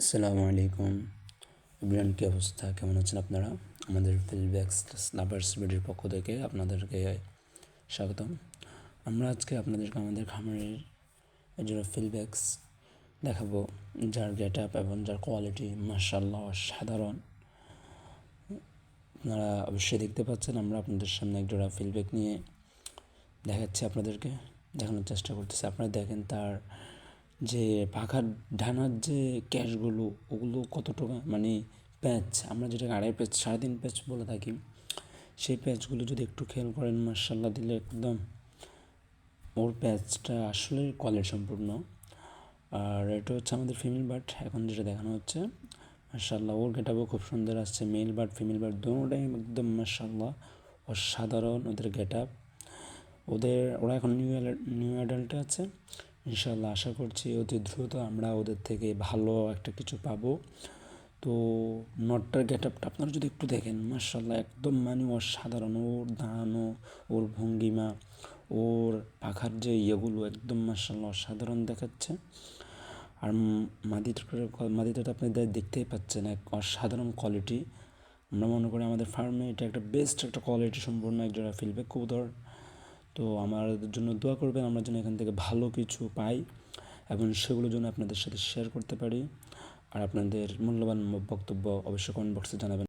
আসসালামু আলাইকুম। ইমরান, কী অবস্থা? কেমন আছেন আপনারা? আমাদের ফিলব্যাক্স লাভার্স ভিডিওর পক্ষ থেকে আপনাদেরকে স্বাগতম। আমরা আজকে আপনাদেরকে আমাদের খামারের একজোড়া ফিলব্যাক্স দেখাবো, যার গেট আপ এবং যার কোয়ালিটি মার্শাল্লাহ সাধারণ আপনারা অবশ্যই দেখতে পাচ্ছেন, আমরা আপনাদের সামনে একজোড়া ফিলব্যাক নিয়ে দেখাচ্ছি আপনাদেরকে, দেখানোর চেষ্টা করতেছি। আপনারা দেখেন তার যে পাখার ডানার যে ক্যাশগুলো, ওগুলো কতটুকু মানে প্যাচ, আমরা যেটাকে আড়াই প্যাচ, সাড়ে তিন প্যাচ বলে থাকি, সেই প্যাচগুলো যদি একটু খেয়াল করেন মার্শাল্লাহ দিলে একদম ওর প্যাচটা আসলে কোয়ালিটি সম্পূর্ণ। আর এটা হচ্ছে আমাদের ফিমেল বার্ড এখন যেটা দেখানো হচ্ছে মার্শাল্লাহ ওর গেটাবও খুব সুন্দর আসছে মেল বার্ড ফিমেল বার্ড দুটোটাই একদম মার্শাল্লাহ অসাধারণ ওদের গেট আপ ওদের, ওরা এখন নিউ নিউ অ্যাডাল্টে আছে ইনশাল্লাহ আশা করছি অতি দ্রুত আমরা ওদের থেকে ভালো একটা কিছু পাবো। তো নটটার গেট আপটা আপনারা যদি একটু দেখেন মার্শাল্লাহ একদম মানে অসাধারণ। ওর দাঁড়ানো ওর ভঙ্গিমা, ওর পাখার যে ইয়েগুলো একদম মার্শাল্লাহ অসাধারণ দেখাচ্ছে। আর মাদিটার মাদিটা তো আপনাদের দেখতেই পাচ্ছেন এক অসাধারণ কোয়ালিটি আমরা মনে করি আমাদের ফার্মে এটা একটা বেস্ট একটা কোয়ালিটি সম্পূর্ণ একজোড়া ফিলব্যাক কবুতর। তো আমাদের জন্য দোয়া করবেন, আমরা যেন এখান থেকে ভালো কিছু পাই এবং সেগুলো যেন আপনাদের সাথে শেয়ার করতে পারি। আর আপনাদের মূল্যবান বক্তব্য অবশ্যই কমেন্ট বক্সে জানাবেন।